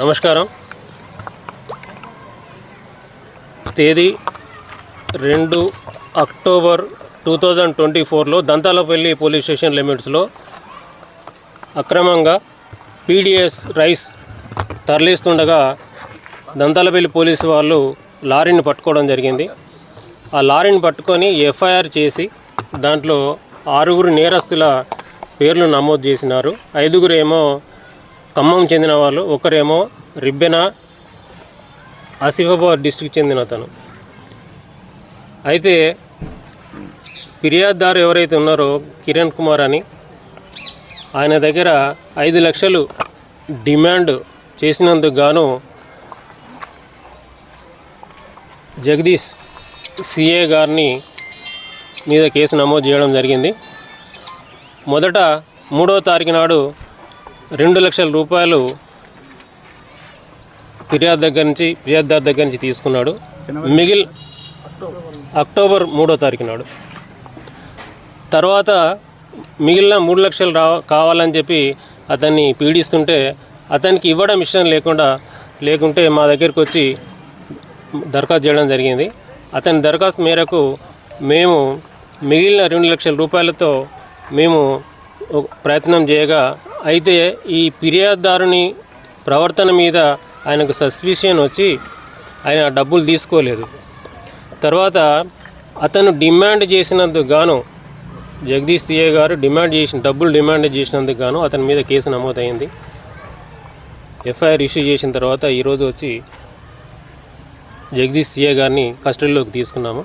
నమస్కారం. తేదీ రెండు అక్టోబర్ టూ థౌజండ్ ట్వంటీ ఫోర్లో దంతాలపల్లి పోలీస్ స్టేషన్ లిమిట్స్లో అక్రమంగా పీడిఎస్ రైస్ తరలిస్తుండగా దంతాలపల్లి పోలీసు వాళ్ళు లారీని పట్టుకోవడం జరిగింది. ఆ లారీని పట్టుకొని ఎఫ్ఐఆర్ చేసి దాంట్లో ఆరుగురు నేరస్తుల పేర్లు నమోదు చేసినారు. ఐదుగురేమో ఖమ్మం చెందిన వాళ్ళు ఒకరేమో రిబ్బెన ఆసిఫాబాద్ డిస్టిక్ చెందిన అతను. అయితే ఫిర్యాదుదారు ఎవరైతే ఉన్నారో కిరణ్ కుమార్ అని ఆయన దగ్గర ఐదు లక్షలు డిమాండ్ చేసినందుకు గాను జగదీష్ సిఏ గారిని మీద కేసు నమోదు చేయడం జరిగింది. మొదట మూడో తారీఖు నాడు రెండు లక్షల రూపాయలు ఫిర్యాదు దగ్గర నుంచి ఫిర్యాదుదారు దగ్గర నుంచి తీసుకున్నాడు. మిగిల్ అక్టోబర్ మూడో తారీఖు నాడు. తర్వాత మిగిలిన మూడు లక్షలు రా కావాలని చెప్పి అతన్ని పీడిస్తుంటే అతనికి ఇవ్వడం ఇష్టం లేకుండా లేకుంటే మా దగ్గరికి వచ్చి దరఖాస్తు చేయడం జరిగింది. అతని దరఖాస్తు మేరకు మేము మిగిలిన రెండు లక్షల రూపాయలతో మేము ప్రయత్నం చేయగా అయితే ఈ ఫిర్యాదుదారుని ప్రవర్తన మీద ఆయనకు సస్పిషన్ వచ్చి ఆయన డబ్బులు తీసుకోలేదు. తర్వాత అతను డిమాండ్ చేసినందుకు గాను జగదీష్ సిఏ గారు డిమాండ్ చేసిన డబ్బులు డిమాండ్ చేసినందుకు గాను అతని మీద కేసు నమోదైంది. ఎఫ్ఐఆర్ ఇష్యూ చేసిన తర్వాత ఈరోజు వచ్చి జగదీష్ సిఏ గారిని కస్టడీలోకి తీసుకున్నాము.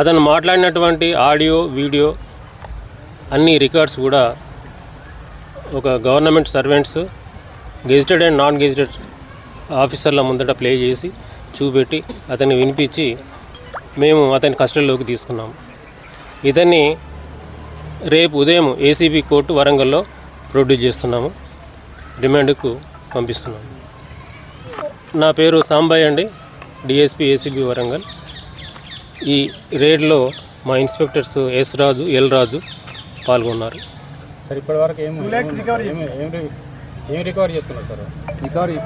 అతను మాట్లాడినటువంటి ఆడియో వీడియో అన్ని రికార్డ్స్ కూడా ఒక government servants gazetted and non gazetted ఆఫీసర్ల ముందట ప్లే చేసి చూపెట్టి అతన్ని వినిపించి మేము అతని కస్టడీలోకి తీసుకున్నాము ఇతన్ని రేపు ఉదయం ఏసీబీ కోర్టు వరంగల్లో ప్రొడ్యూస్ చేస్తున్నాము. రిమాండ్కు పంపిస్తున్నాము నా పేరు సాంబాయ్ అండి. D S P A C B Warangal. ఈ రేడ్లో మా inspectors S Raju L Raju పాల్గొన్నారు. సార్ ఇప్పటి వరకు ఏం ఏం ఏం రికవర్ చేస్తున్నారు సార్? రికవరీ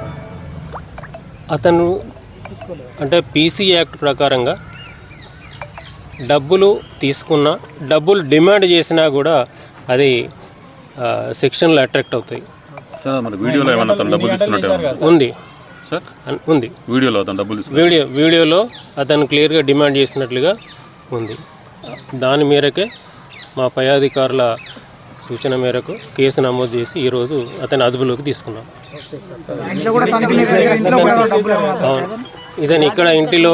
అతను అంటే పీసీ యాక్ట్ ప్రకారంగా డబ్బులు తీసుకున్నా డబ్బులు డిమాండ్ చేసినా కూడా అది సెక్షన్లో అట్రాక్ట్ అవుతాయి. వీడియోలో ఏమన్నా అతను డబ్బులు తీసుకున్నట్టు? ఉంది. ఉంది. వీడియోలో అతను డబ్బులు వీడియో వీడియోలో అతను క్లియర్గా డిమాండ్ చేసినట్లుగా ఉంది. దాని మేరకే మా పై అధికారుల సూచన మేరకు కేసు నమోదు చేసి ఈరోజు అతని అదుపులోకి తీసుకున్నాం. ఇతను ఇక్కడ ఇంటిలో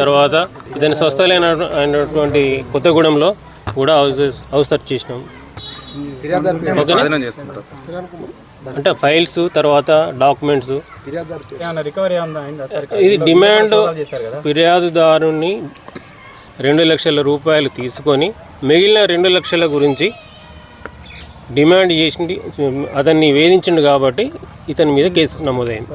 తర్వాత ఇతని స్వస్థలైన అయినటువంటి కొత్తగూడెంలో కూడా హౌసెస్ హౌస్ సెర్చ్ చేసినాం. అంటే ఫైల్స్ తర్వాత డాక్యుమెంట్స్. ఇది డిమాండ్ ఫిర్యాదుదారుని రెండు లక్షల రూపాయలు తీసుకొని మిగిలిన రెండు లక్షల గురించి డిమాండ్ చేసింది అతన్ని వేధించిండు కాబట్టి ఇతని మీద కేసు నమోదైంది.